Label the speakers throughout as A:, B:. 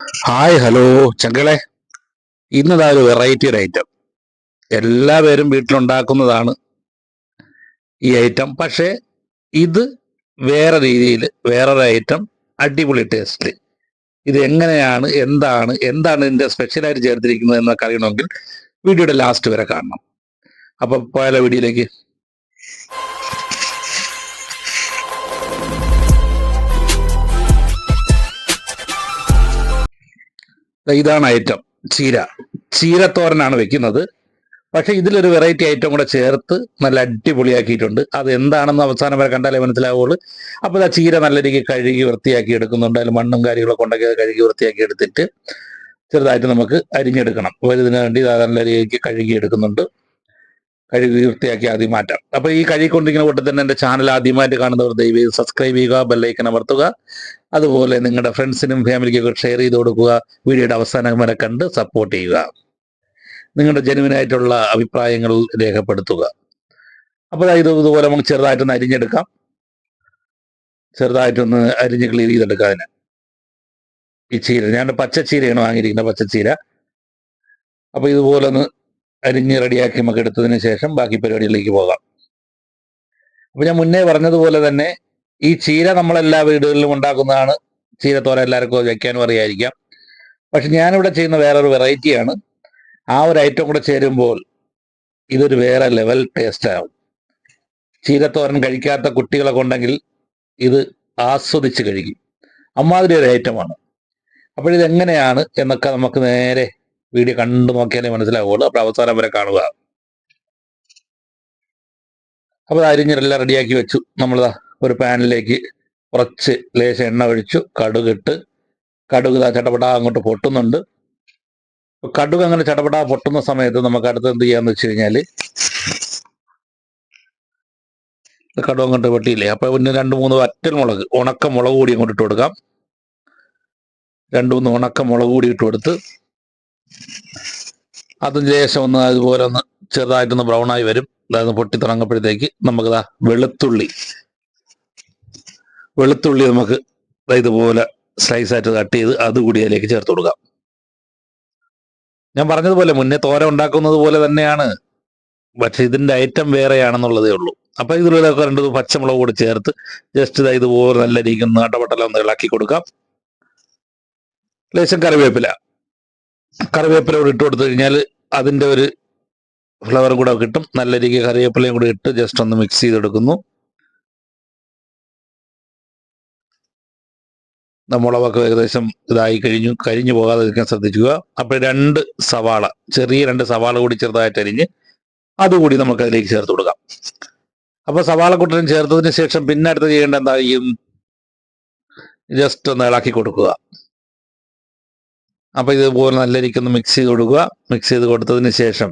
A: Hi hello ചങ്കളെ. ഇന്നതാ ഒരു വെറൈറ്റിയുടെ item എല്ലാവരും വീട്ടിലുണ്ടാക്കുന്നതാണ് ഈ ഐറ്റം പക്ഷേ ഇത് വേറെ രീതിയിൽ വേറൊരു ഐറ്റം അടിപൊളി ടേസ്റ്റ് ഇത് എങ്ങനെയാണ് എന്താണ് എന്താണ് ഇതിന്റെ സ്പെഷ്യലായിട്ട് ചേർത്തിരിക്കുന്നത് എന്നൊക്കെ അറിയണമെങ്കിൽ വീഡിയോയുടെ ലാസ്റ്റ് വരെ കാണണം. അപ്പോൾ പോയാലോ വീഡിയോയിലേക്ക് ഇതാണ് ഐറ്റം ചീര. ചീരത്തോരനാണ് വെക്കുന്നത്. പക്ഷെ ഇതിലൊരു വെറൈറ്റി ഐറ്റം കൂടെ ചേർത്ത് നല്ല അടിപൊളിയാക്കിയിട്ടുണ്ട്. അത് എന്താണെന്ന് അവസാനം വരെ കണ്ടാലേ മനസ്സിലാവുള്ളൂ. അപ്പോൾ ആ ചീര നല്ല രീതിക്ക് കഴുകി വൃത്തിയാക്കി എടുക്കുന്നുണ്ട്. അതിൽ മണ്ണും കാര്യങ്ങളൊക്കെ ഉണ്ടെങ്കിൽ കഴുകി വൃത്തിയാക്കി എടുത്തിട്ട് ചെറുതായിട്ട് നമുക്ക് അരിഞ്ഞെടുക്കണം. അപ്പോൾ ഇതിന് വേണ്ടി നല്ല രീതിക്ക് കഴുകി എടുക്കുന്നുണ്ട്. കഴുകി വൃത്തിയാക്കി ആദ്യം മാറ്റാം. അപ്പോൾ ഈ കഴുകിക്കൊണ്ടിരിക്കുന്ന കൂട്ടത്തിൽ തന്നെ എന്റെ ചാനൽ ആദ്യമായിട്ട് കാണുന്നവർ ദയവ് സബ്സ്ക്രൈബ് ചെയ്യുക ബെല്ലൈക്കൻ അമർത്തുക. അതുപോലെ നിങ്ങളുടെ ഫ്രണ്ട്സിനും ഫാമിലിക്കൊക്കെ ഷെയർ ചെയ്ത് കൊടുക്കുക. വീഡിയോയുടെ അവസാനം വരെ കണ്ട് സപ്പോർട്ട് ചെയ്യുക. നിങ്ങളുടെ ജനുവിനായിട്ടുള്ള അഭിപ്രായങ്ങൾ രേഖപ്പെടുത്തുക. അപ്പോൾ ഇത് ഇതുപോലെ നമുക്ക് ചെറുതായിട്ടൊന്ന് അരിഞ്ഞെടുക്കാം. ചെറുതായിട്ടൊന്ന് അരിഞ്ഞ് ക്ലീൻ ചെയ്തെടുക്കാം അതിന്. ഈ ചീര ഞാൻ പച്ചച്ചീരയാണ് വാങ്ങിയിരിക്കുന്നത് പച്ചച്ചീര. അപ്പോൾ ഇതുപോലെ ഒന്ന് അരിഞ്ഞ് റെഡിയാക്കി നമുക്ക് എടുത്തതിന് ശേഷം ബാക്കി പരിപാടികളിലേക്ക് പോകാം. അപ്പൊ ഞാൻ മുന്നേ പറഞ്ഞതുപോലെ തന്നെ ഈ ചീര നമ്മളെല്ലാ വീടുകളിലും ഉണ്ടാക്കുന്നതാണ്. ചീരത്തോര എല്ലാവർക്കും വയ്ക്കാനും അറിയായിരിക്കാം. പക്ഷെ ഞാനിവിടെ ചെയ്യുന്ന വേറൊരു വെറൈറ്റിയാണ്. ആ ഒരു ഐറ്റം കൂടെ ചേരുമ്പോൾ ഇതൊരു വേറെ ലെവൽ ടേസ്റ്റ് ആവും. ചീരത്തോരൻ കഴിക്കാത്ത കുട്ടികളൊക്കെ ഉണ്ടെങ്കിൽ ഇത് ആസ്വദിച്ച് കഴിക്കും. അമ്മാതിരി ഒരു ഐറ്റമാണ്. എങ്ങനെയാണ് എന്നൊക്കെ നമുക്ക് നേരെ വീഡിയോ കണ്ടു നോക്കിയാലേ മനസ്സിലാവുള്ളൂ. അപ്പോൾ അവസാനം വരെ കാണുക. അപ്പോൾ അരിഞ്ഞെല്ലാം റെഡിയാക്കി വെച്ചു. നമ്മളിതാ ഒരു പാനിലേക്ക് കുറച്ച് ലേശം എണ്ണ ഒഴിച്ചു കടുകിട്ട് കടുക് ചടപടാ അങ്ങോട്ട് പൊട്ടുന്നുണ്ട്. കടുക് അങ്ങനെ ചടപടാ പൊട്ടുന്ന സമയത്ത് നമുക്ക് അടുത്ത് എന്ത് ചെയ്യാന്ന് വെച്ച് കഴിഞ്ഞാൽ കടുക് അങ്ങോട്ട് പൊട്ടിയില്ലേ? അപ്പൊ പിന്നെ രണ്ട് മൂന്ന് വറ്റൽ മുളക് ഉണക്ക മുളക് കൂടി അങ്ങോട്ട് ഇട്ട് കൊടുക്കാം. രണ്ട് മൂന്ന് ഉണക്ക മുളക് കൂടി ഇട്ട് കൊടുത്ത് അതും ലേശം ഒന്ന് അതുപോലെ ഒന്ന് ചെറുതായിട്ടൊന്ന് ആയി വരും. അതായത് പൊട്ടി നമുക്ക് നമുക്കിതാ വെളുത്തുള്ളി. വെളുത്തുള്ളി നമുക്ക് ഇതുപോലെ സ്ലൈസ് ആയിട്ട് കട്ട് ചെയ്ത് അത് കൂടി അതിലേക്ക് ചേർത്ത് കൊടുക്കാം. ഞാൻ പറഞ്ഞതുപോലെ മുന്നേ തോര ഉണ്ടാക്കുന്നത് പോലെ തന്നെയാണ്. പക്ഷെ ഇതിന്റെ ഐറ്റം വേറെയാണെന്നുള്ളതേ ഉള്ളൂ. അപ്പൊ ഇതിലൊക്കെ രണ്ട് പച്ചമുളക് കൂടി ചേർത്ത് ജസ്റ്റ് ഇതാ ഇതുപോലെ നല്ല രീതിക്ക് നാട്ടപട്ടല ഒന്ന് ഇളക്കി കൊടുക്കാം. ലേശം കറിവേപ്പില. കറിവേപ്പില കൂടെ ഇട്ട് കൊടുത്തു കഴിഞ്ഞാൽ അതിന്റെ ഒരു ഫ്ലവർ കൂടെ കിട്ടും. നല്ല രീതിക്ക് കറിവേപ്പിലയും കൂടി ഇട്ട് ജസ്റ്റ് ഒന്ന് മിക്സ് ചെയ്തെടുക്കുന്നു. മുളകൊക്കെ ഏകദേശം ഇതായി കഴിഞ്ഞു. കരിഞ്ഞു പോകാതെ ഇരിക്കാൻ ശ്രദ്ധിക്കുക അപ്പോൾ രണ്ട് സവാള ചെറിയ രണ്ട് സവാള കൂടി ചെറുതായിട്ട് അരിഞ്ഞ് അതുകൂടി നമുക്ക് അതിലേക്ക് ചേർത്ത് കൊടുക്കാം. അപ്പോൾ സവാള കൂട്ടനും ചേർത്തതിന് ശേഷം പിന്നെ അടുത്ത് ചെയ്യേണ്ട എന്താ? ചെയ്യും ജസ്റ്റ് ഒന്ന് ഇളക്കി കൊടുക്കുക. അപ്പോൾ ഇതുപോലെ നല്ല രീതിക്ക് ഒന്ന് മിക്സ് ചെയ്ത് കൊടുക്കുക. മിക്സ് ചെയ്ത് കൊടുത്തതിന് ശേഷം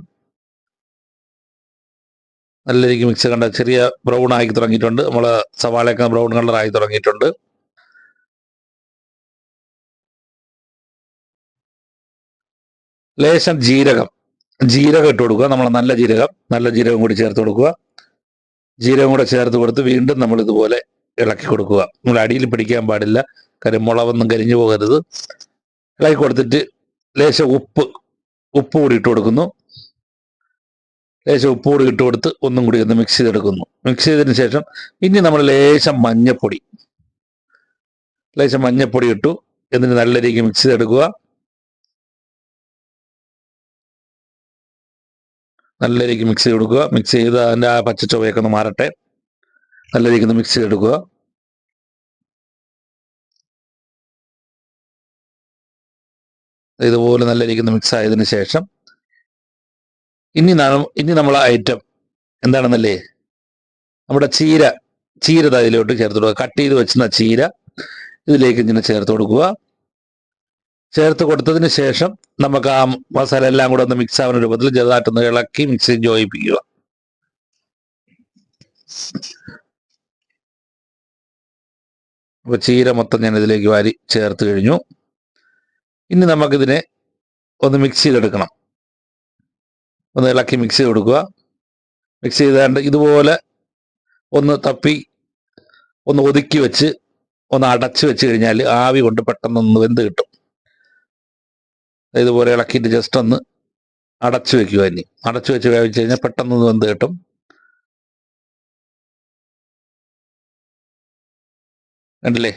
A: നല്ല രീതിക്ക് മിക്സ് കണ്ട ചെറിയ ബ്രൗൺ ആയി തുടങ്ങിയിട്ടുണ്ട്. നമ്മൾ സവാളയൊക്കെ ബ്രൗൺ കളർ ആയി തുടങ്ങിയിട്ടുണ്ട്. ലേശം ജീരകം. ജീരകം ഇട്ട് കൊടുക്കുക. നമ്മൾ നല്ല ജീരകം നല്ല ജീരകം കൂടി ചേർത്ത് കൊടുക്കുക. ജീരകം കൂടെ ചേർത്ത് കൊടുത്ത് വീണ്ടും നമ്മൾ ഇതുപോലെ ഇളക്കി കൊടുക്കുക. നമ്മൾ അടിയിൽ പിടിക്കാൻ പാടില്ല. കരിമുളകൊന്നും കരിഞ്ഞു പോകരുത്. ഇളക്കി കൊടുത്തിട്ട് ലേശം ഉപ്പ് ഉപ്പ് കൂടി ഇട്ട് കൊടുക്കുന്നു. ലേശം ഉപ്പ് കൂടി ഇട്ട് കൊടുത്ത് ഒന്നും കൂടി ഒന്ന് മിക്സ് ചെയ്തെടുക്കുന്നു. മിക്സ് ചെയ്തതിന് ശേഷം ഇനി നമ്മൾ ലേശം മഞ്ഞപ്പൊടി ലേശം മഞ്ഞപ്പൊടി ഇട്ടു. എന്നിട്ട് നല്ല രീതിക്ക് മിക്സ് ചെയ്തെടുക്കുക. നല്ല രീതിക്ക് മിക്സ് ചെയ്ത് കൊടുക്കുക മിക്സ് ചെയ്ത് അതിന്റെ ആ പച്ച ചുവയൊക്കെ ഒന്ന് മാറട്ടെ. നല്ല രീതിക്ക് ഒന്ന് മിക്സ് ചെയ്തെടുക്കുക. ഇതുപോലെ നല്ല രീതിക്ക് മിക്സ് ആയതിനു ശേഷം ഇനി ഇനി നമ്മൾ ഐറ്റം എന്താണെന്നല്ലേ? നമ്മുടെ ചീര ചീര ദാ ഇതിലോട്ട് ചേർത്ത് കൊടുക്കുക. കട്ട് ചെയ്ത് വെച്ചിരുന്ന ചീര ഇതിലേക്ക് ഇങ്ങനെ ചേർത്ത് കൊടുക്കുക. ചേർത്ത് കൊടുത്തതിന് ശേഷം നമുക്ക് ആ മസാല എല്ലാം കൂടെ ഒന്ന് മിക്സ് ആവുന്ന രൂപത്തിൽ ചെറുതായിട്ടൊന്ന് ഇളക്കി മിക്സ് ജോയിപ്പിക്കുക അപ്പൊ ചീര മൊത്തം ഞാൻ ഇതിലേക്ക് വാരി ചേർത്ത് കഴിഞ്ഞു. ഇനി നമുക്കിതിനെ ഒന്ന് മിക്സ് ചെയ്തെടുക്കണം. ഒന്ന് ഇളക്കി മിക്സ് ചെയ്ത് കൊടുക്കുക. മിക്സ് ചെയ്താണ്ട് ഇതുപോലെ ഒന്ന് തപ്പി ഒന്ന് ഒതുക്കി വെച്ച് ഒന്ന് അടച്ച് വെച്ച് കഴിഞ്ഞാൽ ആവി കൊണ്ട് പെട്ടെന്ന് ഒന്ന് വെന്ത് കിട്ടും. ഇതുപോലെ ഇളക്കിയിട്ട് ജസ്റ്റ് ഒന്ന് അടച്ചു വെക്കുക ഇനി. അടച്ചു വെച്ച് വേവിച്ച് കഴിഞ്ഞാൽ പെട്ടെന്ന് ഒന്ന് വെന്ത് കിട്ടും. കണ്ടില്ലേ?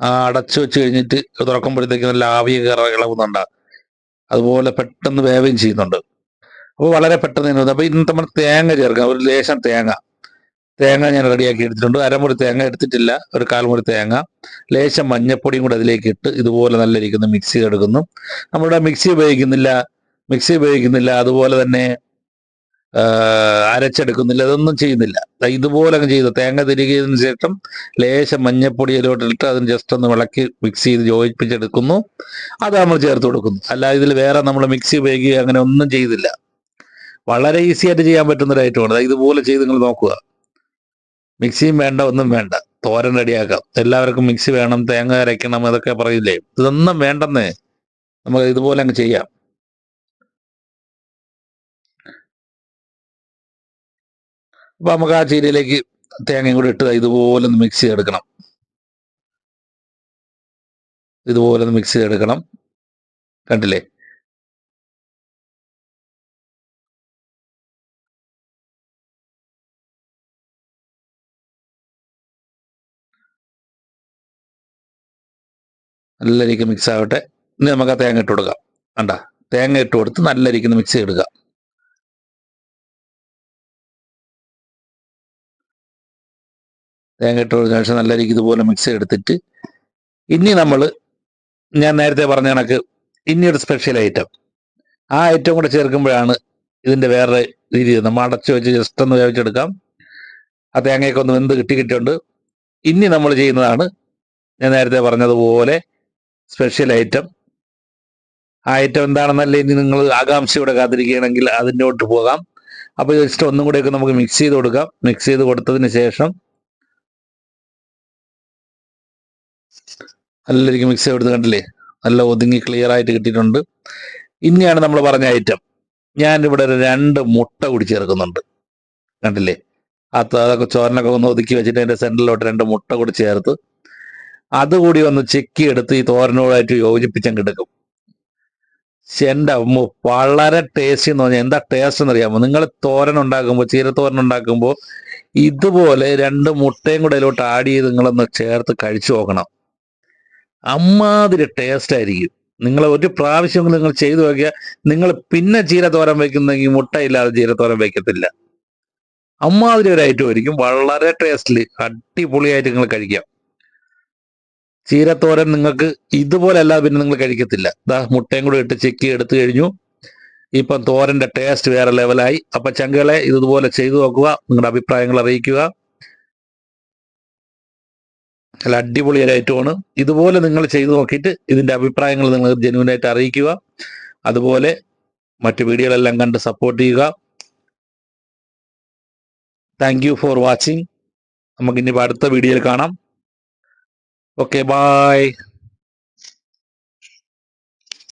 A: അടച്ചു വെച്ച് കഴിഞ്ഞിട്ട് തുറക്കുമ്പോഴത്തേക്ക് നല്ല ആവിയ കയറ ഇളകുന്നുണ്ട് അതുപോലെ പെട്ടെന്ന് വേവയും ചെയ്യുന്നുണ്ട്. അപ്പോൾ വളരെ പെട്ടെന്ന് തന്നെ അപ്പോൾ ഇന്ന് നമ്മൾ തേങ്ങ ചേർക്കാം. ഒരു ലേശം തേങ്ങ. തേങ്ങ ഞാൻ റെഡിയാക്കി എടുത്തിട്ടുണ്ട്. അരമുറി തേങ്ങ എടുത്തിട്ടില്ല. ഒരു കാൽമുറി തേങ്ങ. ലേശം മഞ്ഞപ്പൊടിയും കൂടെ അതിലേക്ക് ഇട്ട് ഇതുപോലെ നല്ല ഇരിക്കുന്ന മിക്സി എടുക്കുന്നു നമ്മുടെ മിക്സി ഉപയോഗിക്കുന്നില്ല. മിക്സി ഉപയോഗിക്കുന്നില്ല. അതുപോലെ തന്നെ ആ, അരച്ചെടുക്കുന്നില്ല അതൊന്നും ചെയ്യുന്നില്ല. ഇതുപോലെ അങ്ങ് ചെയ്തു. തേങ്ങ തിരികിയതിനു ശേഷം ലേശം മഞ്ഞപ്പൊടി അതിന് ജസ്റ്റ് ഒന്ന് വിളക്കി മിക്സ് ചെയ്ത് യോജിപ്പിച്ചെടുക്കുന്നു. അത് നമ്മൾ ചേർത്ത് കൊടുക്കുന്നു. അല്ല ഇതിൽ വേറെ നമ്മൾ മിക്സി ഉപയോഗിക്കുക അങ്ങനെ ഒന്നും ചെയ്തില്ല. വളരെ ഈസി ആയിട്ട് ചെയ്യാൻ പറ്റുന്ന ഒരു ഐറ്റമാണ് ഇതുപോലെ ചെയ്ത് നിങ്ങൾ നോക്കുക. മിക്സിയും വേണ്ട ഒന്നും വേണ്ട. തോരൻ റെഡിയാക്കാം. എല്ലാവർക്കും മിക്സി വേണം തേങ്ങ അരയ്ക്കണം അതൊക്കെ പറയില്ലേ? ഇതൊന്നും വേണ്ടെന്നേ. നമുക്ക് ഇതുപോലെ അങ്ങ് ചെയ്യാം. അപ്പൊ നമുക്ക് ആ ചീരയിലേക്ക് തേങ്ങയും കൂടി ഇട്ട് ഇതുപോലെ ഒന്ന് മിക്സ് ചെയ്തെടുക്കണം. ഇതുപോലെ ഒന്ന് മിക്സ് ചെയ്തെടുക്കണം. കണ്ടില്ലേ? നല്ല രീതിക്ക് മിക്സ് ആവട്ടെ. ഇനി നമുക്ക് ആ തേങ്ങ ഇട്ട് കൊടുക്കാം. കണ്ട? തേങ്ങ ഇട്ട് കൊടുത്ത് നല്ല രീതിക്ക് മിക്സ് ചെയ്തെടുക്കുക തേങ്ങ ഇട്ട് കൊടുത്ത ശേഷം നല്ല രീതിക്ക് ഇതുപോലെ മിക്സ് എടുത്തിട്ട് ഇനി നമ്മൾ ഞാൻ നേരത്തെ പറഞ്ഞ കണക്ക് ഇനി ഒരു സ്പെഷ്യൽ ഐറ്റം ആ ഐറ്റം കൂടെ ചേർക്കുമ്പോഴാണ് ഇതിന്റെ വേറെ രീതി നമ്മൾ അടച്ചു വെച്ച് ജസ്റ്റ് ഒന്ന് വേവിച്ചെടുക്കാം. ആ തേങ്ങയൊക്കെ ഒന്ന് വെന്ത് കിട്ടി കിട്ടിയുണ്ട് ഇനി നമ്മൾ ചെയ്യുന്നതാണ് ഞാൻ നേരത്തെ പറഞ്ഞതുപോലെ സ്പെഷ്യൽ ഐറ്റം ആ ഐറ്റം എന്താണെന്നല്ല ഇനി നിങ്ങൾ ആകാംക്ഷയോടെ കാത്തിരിക്കുകയാണെങ്കിൽ അതിന്റെ പോകാം. അപ്പോൾ ജസ്റ്റ് ഒന്നും കൂടെയൊക്കെ നമുക്ക് മിക്സ് ചെയ്ത് കൊടുക്കാം. മിക്സ് ചെയ്ത് കൊടുത്തതിന് ശേഷം നല്ല രീതിക്ക് മിക്സ് ചെയ്ത് കണ്ടില്ലേ? നല്ല ഒതുങ്ങി ക്ലിയർ ആയിട്ട് കിട്ടിയിട്ടുണ്ട്. ഇനിയാണ് നമ്മൾ പറഞ്ഞ ഐറ്റം ഒരു രണ്ട് മുട്ട കൂടി ചേർക്കുന്നുണ്ട് കണ്ടില്ലേ? അത് അതൊക്കെ ചോരനൊക്കെ ഒന്ന് ഒതുക്കി വെച്ചിട്ട് അതിന്റെ സെന്ററിലോട്ട് രണ്ട് മുട്ട കൂടി ചേർത്ത് അതുകൂടി ഒന്ന് ചെക്കി എടുത്ത് ഈ തോരനോടായിട്ട് യോജിപ്പിച്ചങ്ങ് എടുക്കും. എന്റെ അമ്മ വളരെ ടേസ്റ്റി എന്ന് പറഞ്ഞാൽ എന്താ ടേസ്റ്റ് എന്നറിയാമോ? നിങ്ങൾ തോരൻ ഉണ്ടാക്കുമ്പോൾ ചീരത്തോരൻ ഉണ്ടാക്കുമ്പോൾ ഇതുപോലെ രണ്ട് മുട്ടയും കൂടെ അതിലോട്ട് ആഡ് ചെയ്ത് നിങ്ങളൊന്ന് ചേർത്ത് കഴിച്ചു നോക്കണം. അമ്മാതിരി ടേസ്റ്റ് ആയിരിക്കും. നിങ്ങൾ ഒരു പ്രാവശ്യം നിങ്ങൾ ചെയ്തു നോക്കിയാൽ നിങ്ങൾ പിന്നെ ചീരത്തോരൻ വെക്കുന്നെങ്കിൽ മുട്ടയില്ലാതെ ചീരത്തോരൻ വെക്കത്തില്ല. അമ്മാതിരി ഒരു ഐറ്റം ആയിരിക്കും. വളരെ ടേസ്റ്റിൽ അടിപൊളിയായിട്ട് നിങ്ങൾ കഴിക്കാം. ചീരത്തോരൻ നിങ്ങൾക്ക് ഇതുപോലെ അല്ലാതെ പിന്നെ നിങ്ങൾ കഴിക്കത്തില്ല. ദാ മുട്ടയും കൂടെ ഇട്ട് ചെക്കി എടുത്തു കഴിഞ്ഞു. ഇപ്പം തോരന്റെ ടേസ്റ്റ് വേറെ ലെവലായി അപ്പൊ ചങ്കളെ ഇതുപോലെ ചെയ്തു നോക്കുക. നിങ്ങളുടെ അഭിപ്രായങ്ങൾ അറിയിക്കുക. നല്ല അടിപൊളി ഒരു ഐറ്റമാണ് ഇതുപോലെ നിങ്ങൾ ചെയ്തു നോക്കിയിട്ട് ഇതിന്റെ അഭിപ്രായങ്ങൾ നിങ്ങൾ ജെനുവിനായിട്ട് അറിയിക്കുക. അതുപോലെ മറ്റു വീഡിയോകളെല്ലാം കണ്ട് സപ്പോർട്ട് ചെയ്യുക. താങ്ക് യു ഫോർ വാച്ചിങ് നമുക്ക് ഇനി അടുത്ത വീഡിയോയിൽ കാണാം. Okay bye